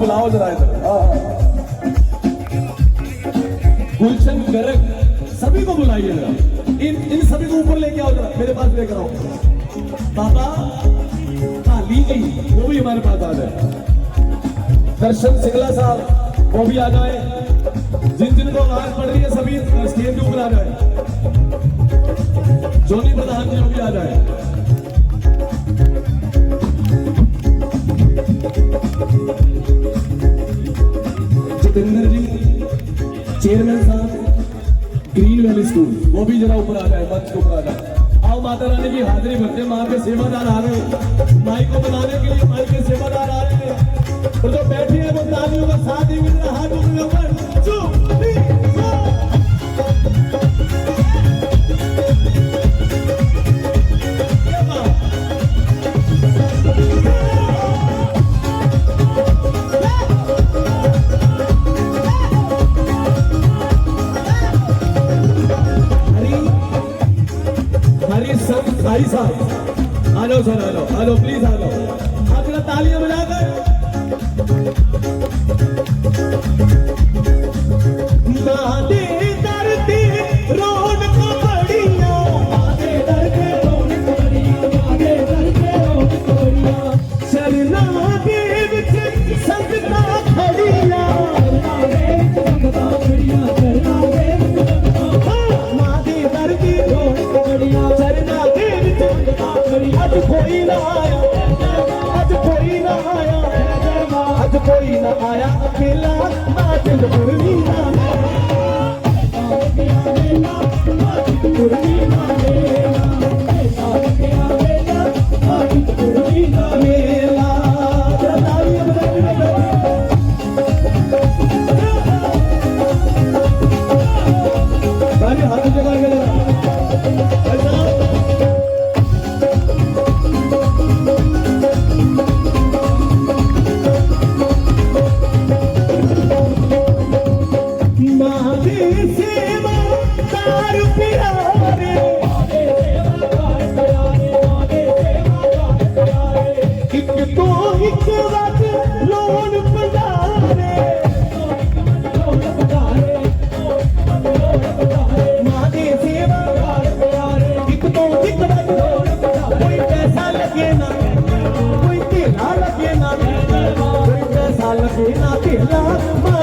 बुलाओ जरा इधर। हाँ। गुलशन, गर्ग, सभी को बुलाइए जरा। इन इन सभी को ऊपर लेके आओ जरा। मेरे पास लेकर आओ। बाबा, काली जी, वो भी हमारे पास आ जाए। दर्शन सिंगला साहब, वो भी आ जाए। जिन जिन को आवाज़ पड़ रही है सभी, स्टेज के ऊपर आ जाए। जोनी प्रधान जी, वो भी आ जाए। चेयरमैन साहब ग्रीन वैली स्कूल। वो भी जरा ऊपर आ जाए मंच के ऊपर आ जाए। आओ माता रानी की हाजिरी भरते, माँ के सेवादार आ रहे माई को बनाने के लिए माई के सेवादार आ रहे हैं। और जो बैठे हैं वो तालियों का साथ ही मिल रहा हाथ के ऊपर मुलाखत लगे ना तेला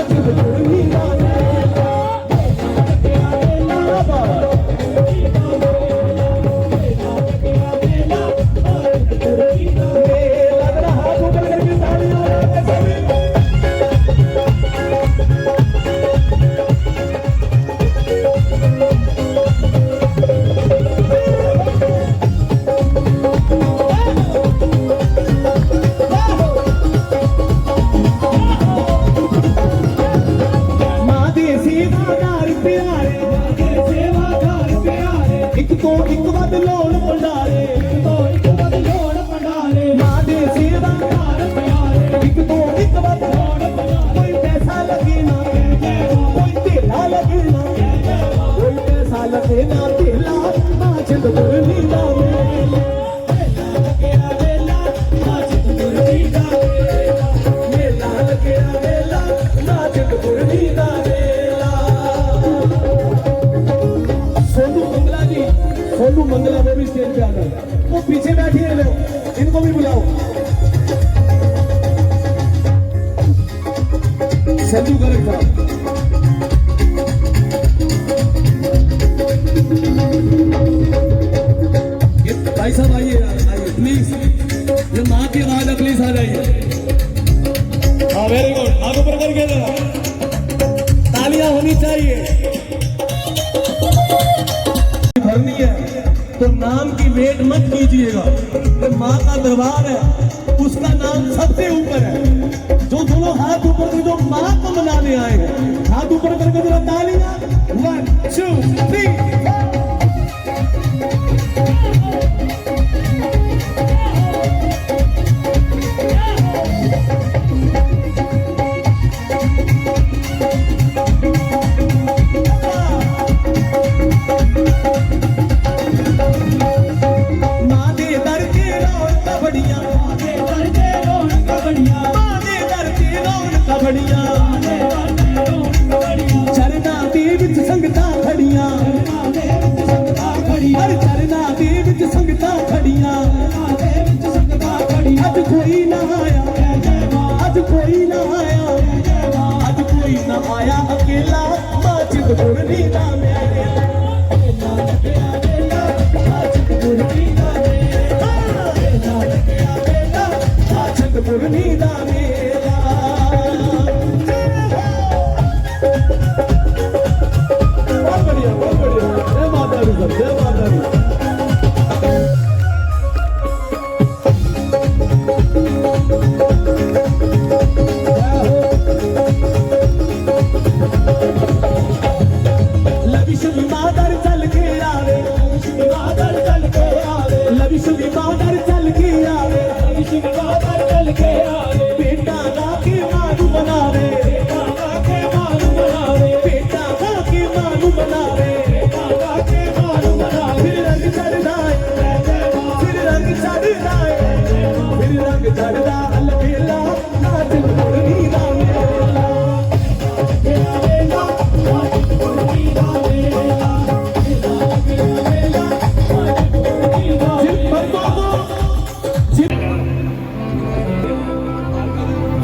ਇੱਕ ਤੋਂ ਇੱਕ ਵੱਧ ਲਾਉਣ ਭੰਡਾਰੇ। संजू गर्ग साहब भाई साहब आइए प्लीज़ ये माँ की आवाज़ है प्लीज़ आ जाइए हाँ वेरी गुड हाथ ऊपर करके तालियाँ होनी चाहिए भरनी है तो नाम की वेट मत कीजिएगा तो माँ का दरबार है उसका नाम सबसे ऊपर two, three. ਬੜੀਆਂ ਮਾਂ ਦੇ ਦਰ ਤੇ ਰੌਣਕਾਂ ਬੜੀਆਂ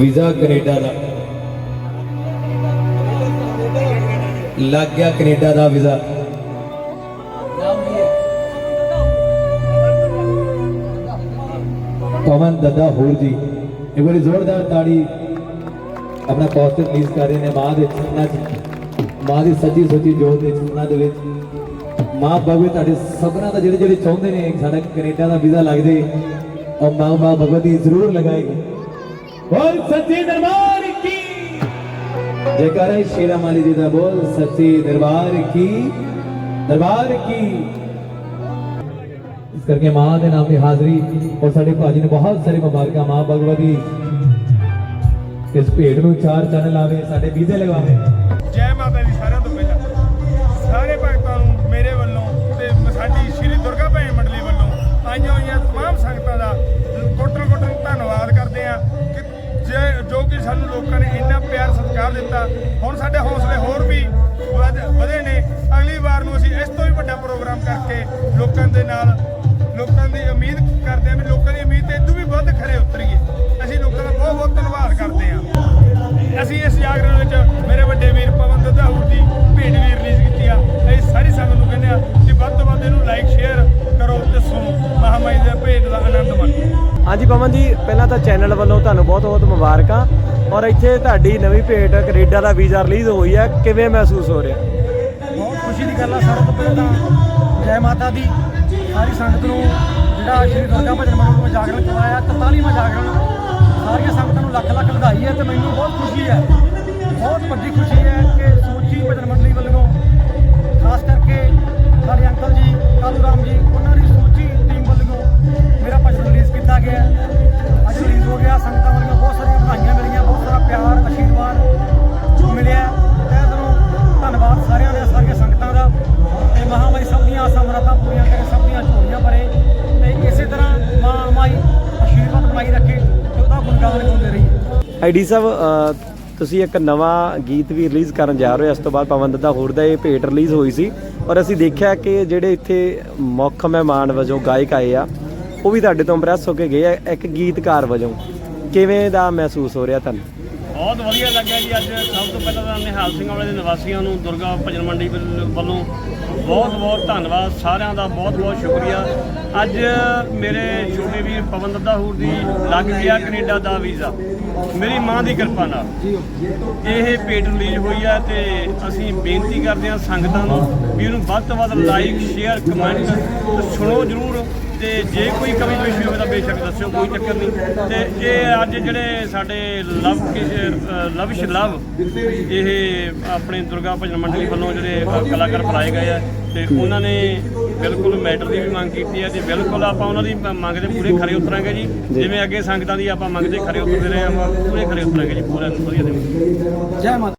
ਵੀਜ਼ਾ ਕੈਨੇਡਾ ਦਾ। ਲੱਗ ਗਿਆ ਕੈਨੇਡਾ ਦਾ ਵੀਜ਼ਾ। ਪਵਨ ਦੱਦਾ ਹੋਰ ਜੀ। ਇੱਕ ਵਾਰੀ ਜ਼ੋਰਦਾਰ ਤਾੜੀ ਆਪਣਾ ਪੋਸਟਰ ਰਿਲੀਜ਼ ਕਰ ਰਹੇ ਨੇ ਮਾਂ ਦੇ ਚਰਨਾਂ 'ਚ। ਮਾਂ ਦੀ ਸੱਚੀ ਸੱਚੀ ਜੋਤ ਦੇ ਚਰਨਾਂ ਦੇ ਵਿੱਚ। ਮਾਂ ਬਾਬੇ ਤੁਹਾਡੇ ਸਭਨਾਂ ਦਾ ਜਿਹੜੇ ਜਿਹੜੇ ਚਾਹੁੰਦੇ ਨੇ, ਸਾਡਾ ਕੈਨੇਡਾ ਦਾ ਵੀਜ਼ਾ ਲੱਗ ਜੇ ਔਰ ਮਾਂ ਮਾਂ ਭਗਵਤੀ ਜ਼ਰੂਰ ਲਗਾਏਗੀ। ਬੋਲ ਸੱਚੇ ਦਰਬਾਰ ਕੀ ਜੈਕਾਰਾ ਸ਼ੇਰਾ ਮਾਲੀ ਜੀ ਦਾ ਬੋਲ ਸੱਚੇ ਦਰਬਾਰ ਕੀ ਦਰਬਾਰ ਕੀ ਇਸ ਕਰਕੇ ਮਾਂ ਦੇ ਨਾਮ ਦੀ ਹਾਜ਼ਰੀ ਔਰ ਸਾਡੇ ਭਾਜੀ ਨੇ ਬਹੁਤ ਸਾਰੇ ਮੁਬਾਰਕਾਂ ਮਾਂ ਭਗਵਤੀ ਇਸ ਭੇਟ ਨੂੰ ਚਾਰ ਚੰਨ ਲਾਵੇ ਸਾਡੇ ਵੀਜ਼ੇ ਲਗਾਵੇ ਜੈ ਮਾਤਾ ਦੀ ਸਾਰਿਆਂ ਤੋਂ ਪਹਿਲਾਂ ਸਾਰੇ ਭਗਤਾਂ ਨੂੰ ਮੇਰੇ ਵੱਲੋਂ ਤੇ ਸਾਡੀ ਸ਼੍ਰੀ ਦੁਰਗਾ ਭੈਣ ਮੰਡਲੀ ਵੱਲੋਂ ਆਈਆਂ ਹੋਈਆਂ तमाम ਸੰਗਤਾਂ ਦਾ ਕੋਟਲ ਕੋਟਲ ਧੰਨਵਾਦ ਕਰਦੇ ਆ ਕਿ ਜੇ ਜੋ ਕਿ ਸਾਨੂੰ ਲੋਕਾਂ ਨੇ ਇੰਨਾ ਪਿਆਰ ਸਤਿਕਾਰ ਦਿੱਤਾ, ਹੁਣ ਸਾਡੇ ਹੌਸਲੇ ਹੋਰ ਵੀ ਵਧ- ਵਧੇ ਨੇ। ਅਗਲੀ ਵਾਰ ਨੂੰ ਅਸੀਂ ਇਸ ਤੋਂ ਵੀ ਵੱਡਾ ਪ੍ਰੋਗਰਾਮ ਕਰਕੇ ਲੋਕਾਂ ਦੇ ਨਾਲ ਹਾਂਜੀ ਪਵਨ ਜੀ, ਪਹਿਲਾਂ ਤਾਂ ਚੈਨਲ ਵੱਲੋਂ ਤੁਹਾਨੂੰ ਬਹੁਤ-ਬਹੁਤ ਮੁਬਾਰਕਾਂ ਔਰ ਇੱਥੇ ਤੁਹਾਡੀ ਨਵੀਂ ਭੇਟ ਕੈਨੇਡਾ ਦਾ ਵੀਜ਼ਾ ਰਿਲੀਜ਼ ਹੋਈ ਹੈ, ਕਿਵੇਂ ਮਹਿਸੂਸ ਹੋ ਰਿਹਾ? ਬਹੁਤ ਖੁਸ਼ੀ ਦੀ ਗੱਲ ਆ ਸਾਰਿਆਂ ਤੋਂ ਪਹਿਲਾਂ ਜੈ ਮਾਤਾ ਦੀ, ਸਾਰੀ ਸੰਗਤ ਨੂੰ ਜਿਹੜਾ ਸ਼੍ਰੀ ਦੁਰਗਾ ਭਜਨ ਮੰਡਲ ਨੂੰ ਜਾਗਰਣ ਕਰਵਾਇਆ 43ਵਾਂ ਜਾਗਰਣ, ਸਾਰੀਆਂ ਸੰਗਤਾਂ ਨੂੰ ਲੱਖ ਲੱਖ ਵਧਾਈ ਹੈ ਤੇ ਮੈਨੂੰ ਬਹੁਤ ਖੁਸ਼ੀ ਹੈ, ਬਹੁਤ ਵੱਡੀ ਖੁਸ਼ੀ ਹੈ ਕਿ ਸੋਚੀ ਭਜਨ ਮੰਡਲੀ ਵੱਲੋਂ ਖਾਸ ਕਰਕੇ ਸਾਡੇ ਅੰਕਲ ਜੀ, ਕਾਲੂ ਰਾਮ ਜੀ, ਉਹਨਾਂ ਦੀ ਸੋਚ ਮੇਰਾ ਭਜਨ ਰਿਲੀਜ਼ ਕੀਤਾ ਗਿਆ ਅੱਜ ਰਿਲੀਜ਼ ਹੋ ਗਿਆ, ਸੰਗਤਾਂ ਵੱਲੋਂ ਬਹੁਤ ਸਾਰੀਆਂ ਵਧਾਈਆਂ ਮਿਲੀਆਂ, ਬਹੁਤ ਸਾਰਾ ਪਿਆਰ ਆਸ਼ੀਰਵਾਦ ਮਿਲਿਆ ਤਹਿ ਦਿਲੋਂ ਧੰਨਵਾਦ ਸਾਰਿਆਂ ਦਾ, ਸਾਰੀਆਂ ਸੰਗਤਾਂ ਦਾ। ਤੇ ਮਹਾਮਾਈ ਸਭ ਦੀਆਂ ਆਸਾਂ ਮੁਰਾਦਾਂ ਪੂਰੀਆਂ ਕਰੇ, ਸਭ ਦੀਆਂ ਝੋਲੀਆਂ ਭਰੇ। ਤੇ ਇਸੇ ਤਰ੍ਹਾਂ ਮਾਂ ਮਾਈ ਆਸ਼ੀਰਵਾਦ ਬਣਾਈ ਰੱਖੇ ਤੇ ਉਹਦਾ ਗੁਣਗਾਨ ਗਾਉਂਦੇ ਰਹੀਏ। ਆਈਡੀ ਸਾਹਿਬ ਤੁਸੀਂ ਇੱਕ ਨਵਾਂ ਗੀਤ ਵੀ ਰਿਲੀਜ਼ ਕਰਨ ਜਾ ਰਹੇ ਹੋ, ਇਸ ਤੋਂ ਬਾਅਦ ਪਵਨ ਦਾ ਹੋਰ ਦਾ ਇਹ ਭੇਟ ਰਿਲੀਜ਼ ਹੋਈ ਸੀ। ਔਰ ਅਸੀਂ ਦੇਖਿਆ ਕਿ ਜਿਹੜੇ ਇੱਥੇ ਮੁੱਖ ਮਹਿਮਾਨ ਵਜੋਂ ਗਾਇਕ ਆਏ ਆ ਉਹ ਵੀ ਤੁਹਾਡੇ ਤੋਂ ਇੰਪ੍ਰੈਸ ਹੋ ਕੇ ਗਏ ਆ ਇੱਕ ਗੀਤਕਾਰ ਵਜੋਂ। ਕਿਵੇਂ ਦਾ ਮਹਿਸੂਸ ਹੋ ਰਿਹਾ ਤੁਹਾਨੂੰ? ਬਹੁਤ ਵਧੀਆ ਲੱਗਿਆ ਜੀ ਅੱਜ। ਸਭ ਤੋਂ ਪਹਿਲਾਂ ਤਾਂ ਨਿਹਾਲ ਸਿੰਘ ਵਾਲੇ ਦੇ ਨਿਵਾਸੀਆਂ ਨੂੰ, ਦੁਰਗਾ ਭਜਨ ਮੰਡੀ ਵੱਲ- ਵੱਲੋਂ ਬਹੁਤ ਬਹੁਤ ਧੰਨਵਾਦ। ਸਾਰਿਆਂ ਦਾ ਬਹੁਤ ਬਹੁਤ ਸ਼ੁਕਰੀਆ। ਅੱਜ ਮੇਰੇ ਛੋਟੇ ਵੀਰ ਪਵਨ ਦੱਦਾ ਦੱਦਾਹੂਰ ਦੀ ਲੱਗ ਗਿਆ ਕੈਨੇਡਾ ਦਾ ਵੀਜ਼ਾ। ਮੇਰੀ ਮਾਂ ਦੀ ਕਿਰਪਾ ਨਾਲ। ਇਹ ਪੇਟ ਰਿਲੀਜ਼ ਹੋਈ ਹੈ ਤੇ ਅਸੀਂ ਬੇਨਤੀ ਕਰਦੇ ਹਾਂ ਸੰਗਤਾਂ ਨੂੰ ਵੀ ਇਹਨੂੰ ਵੱਧ ਤੋਂ ਵੱਧ ਲਾਈਕ ਸ਼ੇਅਰ ਕਮੈਂਟ ਤੇ ਸੁਣੋ ਜ਼ਰੂਰ। ਤੇ ਜੇ ਕੋਈ ਕਮੀ ਪੇਸ਼ੀ ਹੋਵੇ ਤਾਂ ਬੇਸ਼ੱਕ ਦੱਸਿਓ ਕੋਈ ਚੱਕਰ ਨਹੀਂ। ਤੇ ਇਹ ਅੱਜ ਜਿਹੜੇ ਸਾਡੇ ਲਵ ਲਵ ਇਹ ਆਪਣੇ ਦੁਰਗਾ ਭਜਨ ਮੰਡਲੀ ਵੱਲੋਂ ਜਿਹੜੇ ਕਲਾਕਾਰ ਬੁਲਾਏ ਗਏ ਆ ਤੇ ਉਹਨਾਂ ਨੇ ਬਿਲਕੁਲ ਮੈਟਰ ਦੀ ਵੀ ਮੰਗ ਕੀਤੀ ਹੈ ਤੇ ਬਿਲਕੁਲ ਆਪਾਂ ਉਹਨਾਂ ਦੀ ਮੰਗ ਦੇ ਪੂਰੇ ਖਰੇ ਉਤਰਾਂਗੇ ਜੀ। ਜਿਵੇਂ ਅੱਗੇ ਸੰਗਤਾਂ ਦੀ ਆਪਾਂ ਮੰਗ ਦੇ ਖਰੇ ਉਤਰਦੇ ਰਹੇ ਆਪਾਂ ਪੂਰੇ ਖਰੇ ਉਤਰਾਂਗੇ ਜੀ ਪੂਰਾ ਵਧੀਆ ਦੇਵਾਂਗੇ ਜੈ ਮਾਤਾ